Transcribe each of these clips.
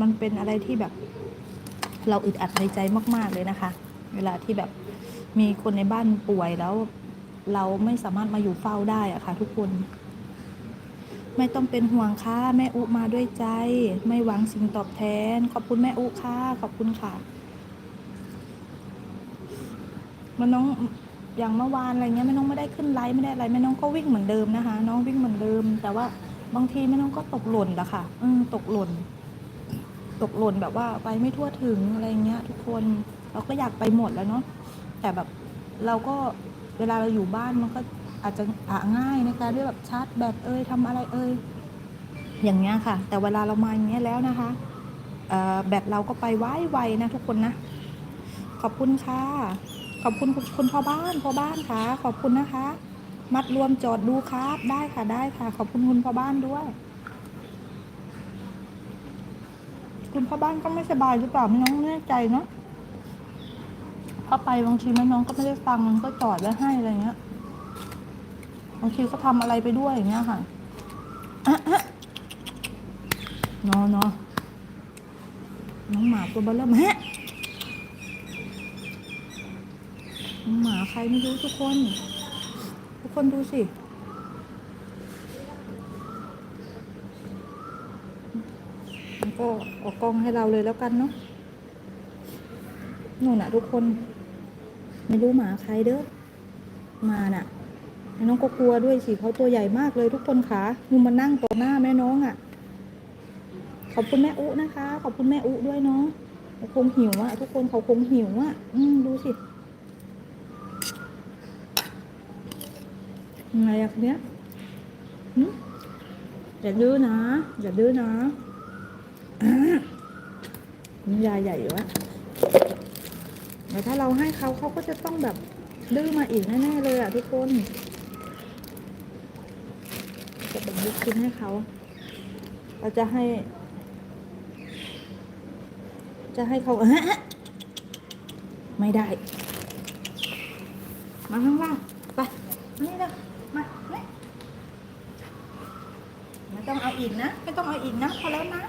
มันเป็นอะไรที่แบบ เราอึดอัดในใจมาก ๆ เลยนะคะ เวลาที่แบบมีคนในบ้านป่วยแล้ว เราไม่สามารถมาอยู่เฝ้าได้อะค่ะ ทุกคน ไม่ต้องเป็นห่วงค่ะแม่อุมาด้วยใจ ไม่หวังสิ่งตอบแทน ขอบคุณแม่อุค่ะขอบคุณค่ะมันน้องอย่างเมื่อวานอะไรเงี้ยแม่น้องไม่ได้ขึ้นไลฟ์ไม่ได้อะไรแม่น้องก็วิ่งเหมือนเดิมนะคะ น้องวิ่งเหมือนเดิม แต่ว่าบางทีแม่น้องก็ตกหล่นละค่ะอืมตกหล่น ตกหล่นแบบว่าไปไม่ทั่วถึงอะไรเงี้ย ทุกคนเราก็อยากไปหมดแล้วเนาะแต่แบบเราก็เวลาเราอยู่บ้านมันก็อาจจะอะง่ายในการที่แบบชาร์จแบตเอ้ยทำอะไรเอ้ยอย่างเงี้ยค่ะ แต่เวลาเรามาอย่างเงี้ยแล้วนะคะแบตเราก็ไปไวไวๆนะทุกคนนะ ขอบคุณค่ะ ขอบคุณคุณพ่อบ้านพ่อบ้านค่ะ ขอบคุณนะคะ มัดรวมจอดดูครับ ได้ค่ะได้ค่ะ ขอบคุณคุณพ่อบ้านด้วย คุณพ่อบ้านก็ไม่สบายหรือเปล่าไม่น้องแน่ใจเนาะพอไปบางทีแม่น้องก็ไม่ได้ฟังมันก็จอดไว้วให้อะไรเงี้ยบางทีก็ทำอะไรไปด้วยอย่างเงี้ยค่ะอะอนอนนอนน้องหมาตัวเบลเริ่มแฮะหมาใครไม่รู้ทุกคน ทุกคนดูสิ มัน ก็ออกกล้องให้เราเลยแล้วกันเนาะนู่นน่ะ ทุกคน ไม่รู้หมาใครเด้อมาน่ะแม่น้องก็กลัวด้วยสิเขาตัวใหญ่มากเลยทุกคนขานูมานั่งต่อหน้าแม่น้องอะ่ะ ขอบคุณแม่อุนะคะ ขอบคุณแม่อุด้วยเนาะเขาคงหิวอะ่ะ ทุกคนเขาคงหิวอะ่ะ อืมดูสิไงอะเนี้ยอย่าดื้อนะ อย่าดื้อนะ คุณยาใหญ่อยู่วะแต่ถ้าเราให้เขาเขาก็จะต้องแบบดื้อมาอีกแน่ๆเลยอะทุกคนจะแบ่งลูกชิ้นให้เขา เราจะให้ จะให้เขาไม่ได้ มาข้างล่างไปมานี่เด้อมาไม่ต้องเอาอีกนะ ไม่ต้องเอาอีกนะ พอแล้วนะ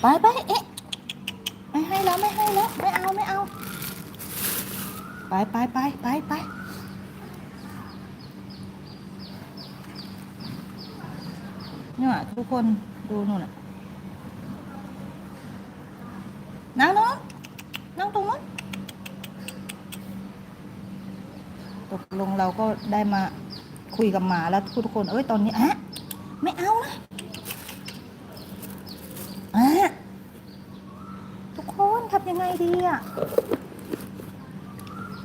ไปไปเอ๊ะไม่ให้แล้วไม่ให้แล้วไม่เอาไม่เอา ไปไปไปไปไปเนี่ยทุกคนดูนู่นน่ะนั่งนาะนั่งตรงนู้นตกลงเราก็ได้มาคุยกับหมาแล้วทุกคน เอ้ยตอนนี้อะไม่เอานะทุกคนทำ ยังไงดีอะ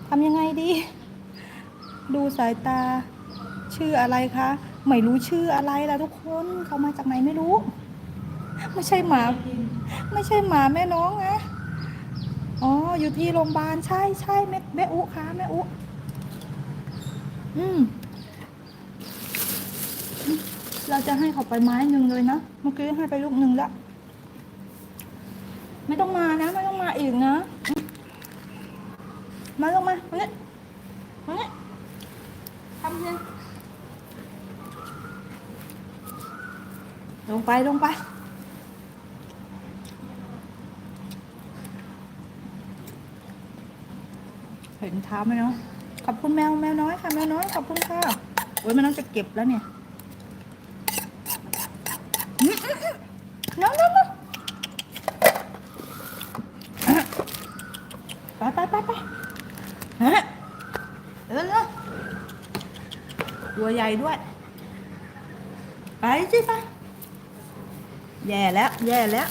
ทำยังไงดี ดูสายตา ชื่ออะไรคะ ไม่รู้ชื่ออะไรละทุกคนเขามาจากไหนไม่รู้ ไม่ใช่หมา ไม่ใช่หมาแม่น้องนะอ๋อ อยู่ที่โรงพยาบาลใช่ใช่แม่แม่อุคะแม่อุอืมเราจะให้เขาไปไม้หนึ่งเลยนะ เมื่อกี้ให้ไปลูกหนึ่งแล้วไม่ต้องมานะไม่ต้ อีกนะ มาลงมามาเนี่ยมาเนี่ยทำเลยลงไปลงไปเห็นเท้าไหมเนาะขอบคุณแมวแมวน้อยค่ะแมวน้อยขอบคุณค่ะโอ้ยมวน้อยจะเก็บแล้วเนี่ย ไปไปไปไปฮะเออเร็วตัวใหญ่ด้วย ไปสิไปแย่แล้ว แย่แล้ว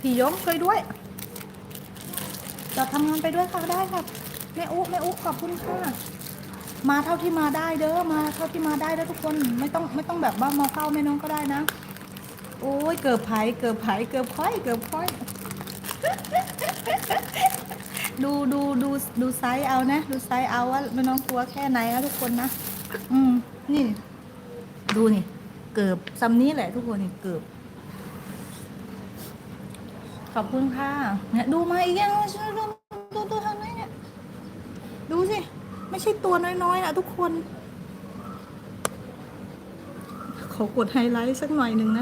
พี่ยงช่วยด้วย จะทำงานไปด้วยค่ะได้ค่ะแม่อุ๊แม่อุ๊ขอบคุณค่ะมาเท่าที่มาได้เด้อมาเท่าที่มาได้เด้อทุกคนไม่ต้องไม่ต้องแบบว่ามาเฝ้าแม่น้องก็ได้นะ โอ้ยเกือบไผ่เกือบไผ่เกือบค่อย เกือบค่อย ดูดูดูดูไซส์เอานะ ดูไซส์เอาว่าม่น้องกลัวแค่ไหนนะทุกคนนะ อืม นี่ ดูนี่ เกือบซ้ำนี้แหละทุกคนนี่เกือบขอบคุณค่ะ เนี่ยดูมาอีกยังช่วยดูดูดูทางไหนเนี่ย ดูสิ ไม่ใช่ตัวน้อยๆนะทุกคน ขอกดไฮไลท์สักหน่อยหนึ่งนะ